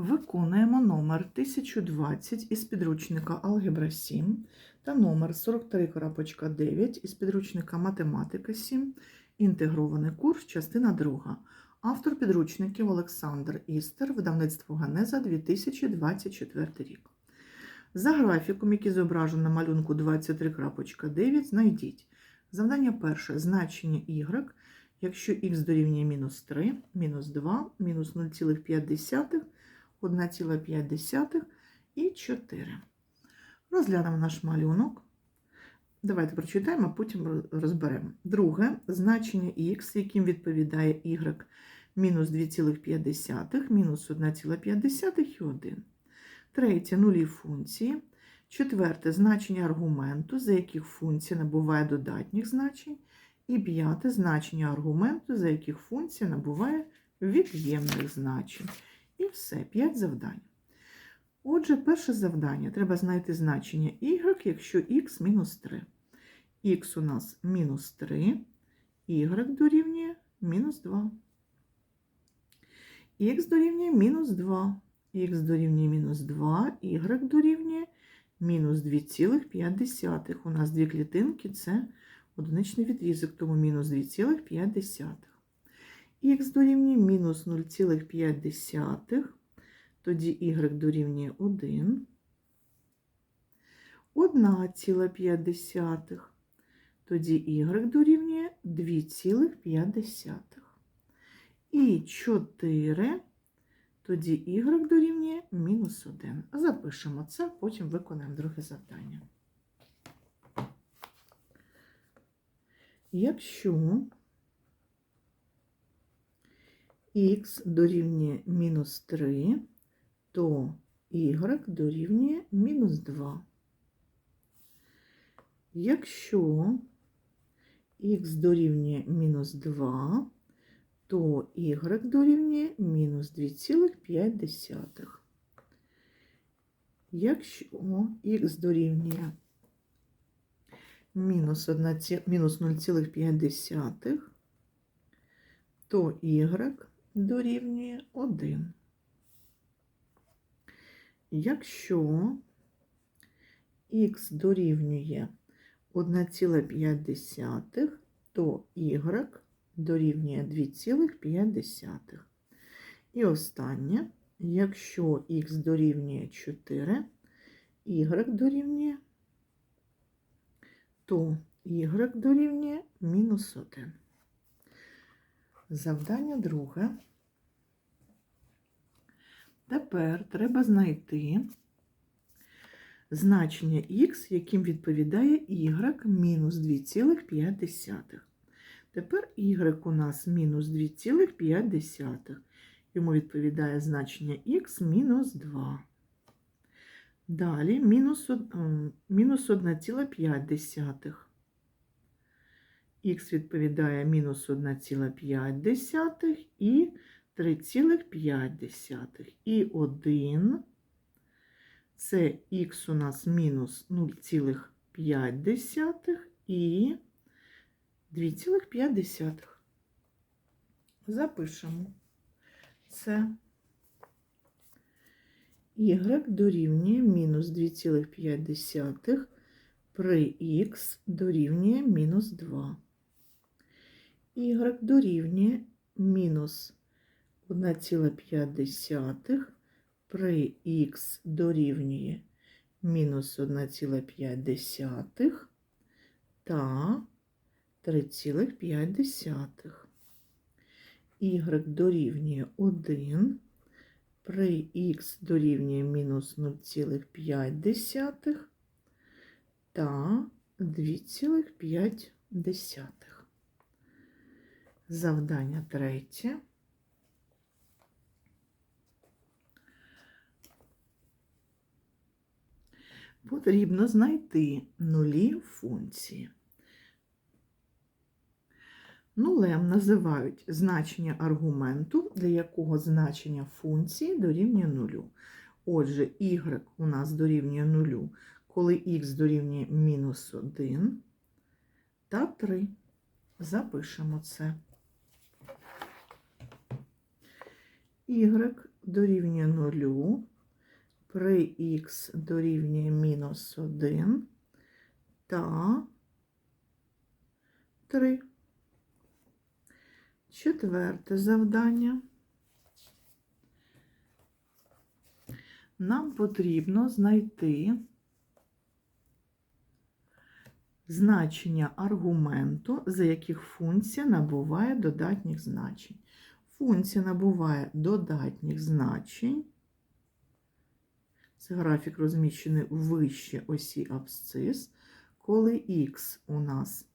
Виконуємо номер 1020 із підручника Алгебра 7 та номер 43.9 із підручника Математика 7. Інтегрований курс, частина 2. Автор підручників Олександр Істер, видавництво Ганеза 2024 рік. За графіком, який зображено на малюнку 23.9, знайдіть завдання перше значення y, якщо х дорівнює мінус 3, мінус 2, мінус 0,5, 1,5 і 4. Розглянемо наш малюнок. Давайте прочитаємо, а потім розберемо. Друге значення х, яким відповідає y мінус 2,5, мінус 1,5 і 1. Третє нулі функції. Четверте значення аргументу, за яких функція набуває додатніх значень. І п'яте значення аргументу, за яких функція набуває від'ємних значень. І все, 5 завдань. Отже, перше завдання. Треба знайти значення y, якщо х мінус 3. Х у нас мінус 3, y дорівнює мінус 2. Х дорівнює мінус 2. Х дорівнює мінус 2, y дорівнює мінус 2,5. У нас дві клітинки це одиничний відрізок, тому мінус 2,5. Х дорівнює мінус 0,5, тоді y дорівнює 1. 1,5, тоді y дорівнює 2,5. І 4, тоді y дорівнює мінус 1. Запишемо це, потім виконаємо друге завдання. Якщо х дорівнює мінус 3, то y дорівнює мінус 2. Якщо х дорівнює мінус 2, то y дорівнює мінус 2,5. Якщо х дорівнює мінус 0,5, то y дорівнює 1. Якщо х дорівнює 1,5, то y дорівнює 2,5. І останнє, якщо х дорівнює 4, y дорівнює, то y дорівнює мінус 1. Завдання друге. Тепер треба знайти значення х, яким відповідає y мінус 2,5. Тепер y у нас мінус 2,5. Йому відповідає значення х мінус 2. Далі мінус 1,5. Х відповідає мінус 1,5 і 3,5. І 1 це х у нас мінус 0,5 і 2,5. Запишемо. Це y дорівнює мінус 2,5 при х дорівнює мінус 2. Y дорівнює мінус 1,5 при х дорівнює мінус 1,5 та 3,5. y дорівнює 1 при х дорівнює мінус 0,5 та 2,5. Завдання третє. Потрібно знайти нулі функції. Нулем називають значення аргументу, для якого значення функції дорівнює нулю. Отже, y у нас дорівнює нулю, коли х дорівнює мінус 1 та 3. Запишемо це. Y дорівнює 0 при х дорівнює мінус 1 та 3. Четверте завдання. Нам потрібно знайти значення аргументу, за яких функція набуває додатніх значень. Функція набуває додатніх значень. Це графік розміщений вище осі абсцис, коли х у нас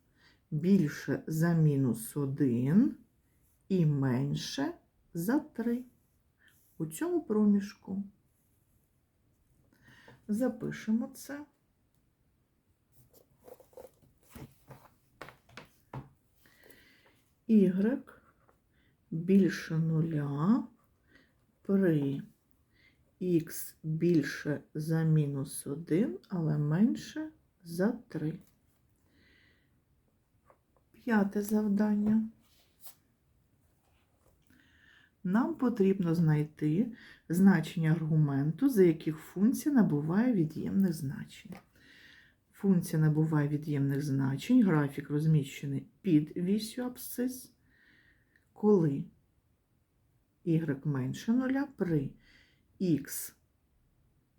більше за мінус 1 і менше за 3 у цьому проміжку. Запишемо це. Y більше нуля при х більше за мінус 1, але менше за 3. П'яте завдання. Нам потрібно знайти значення аргументу, за яких функція набуває від'ємних значень. Функція набуває від'ємних значень, графік розміщений під вісю абсцис, коли y менше нуля при х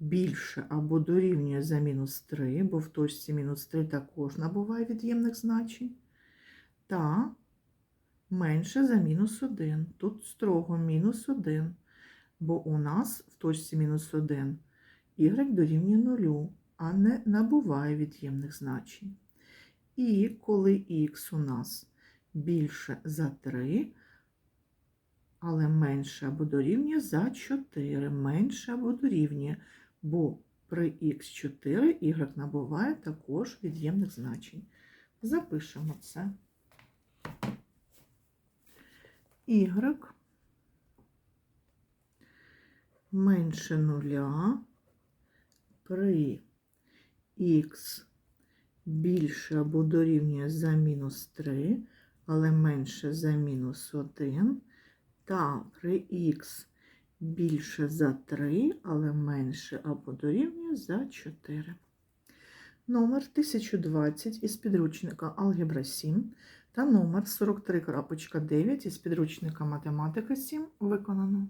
більше або дорівнює за мінус 3, бо в точці мінус 3 також набуває від'ємних значень, та менше за мінус 1. Тут строго мінус 1, бо у нас в точці мінус 1 y дорівнює 0, а не набуває від'ємних значень. І коли х у нас більше за 3, але менше або дорівнює за 4, менше або дорівнює, бо при х4 y набуває також від'ємних значень. Запишемо це. y менше нуля при х більше або дорівнює за мінус 3, але менше за мінус 1, та при х більше за 3, але менше або дорівнює за 4. Номер 1020 із підручника Алгебра 7 та номер 43.9 із підручника Математика 7 виконано.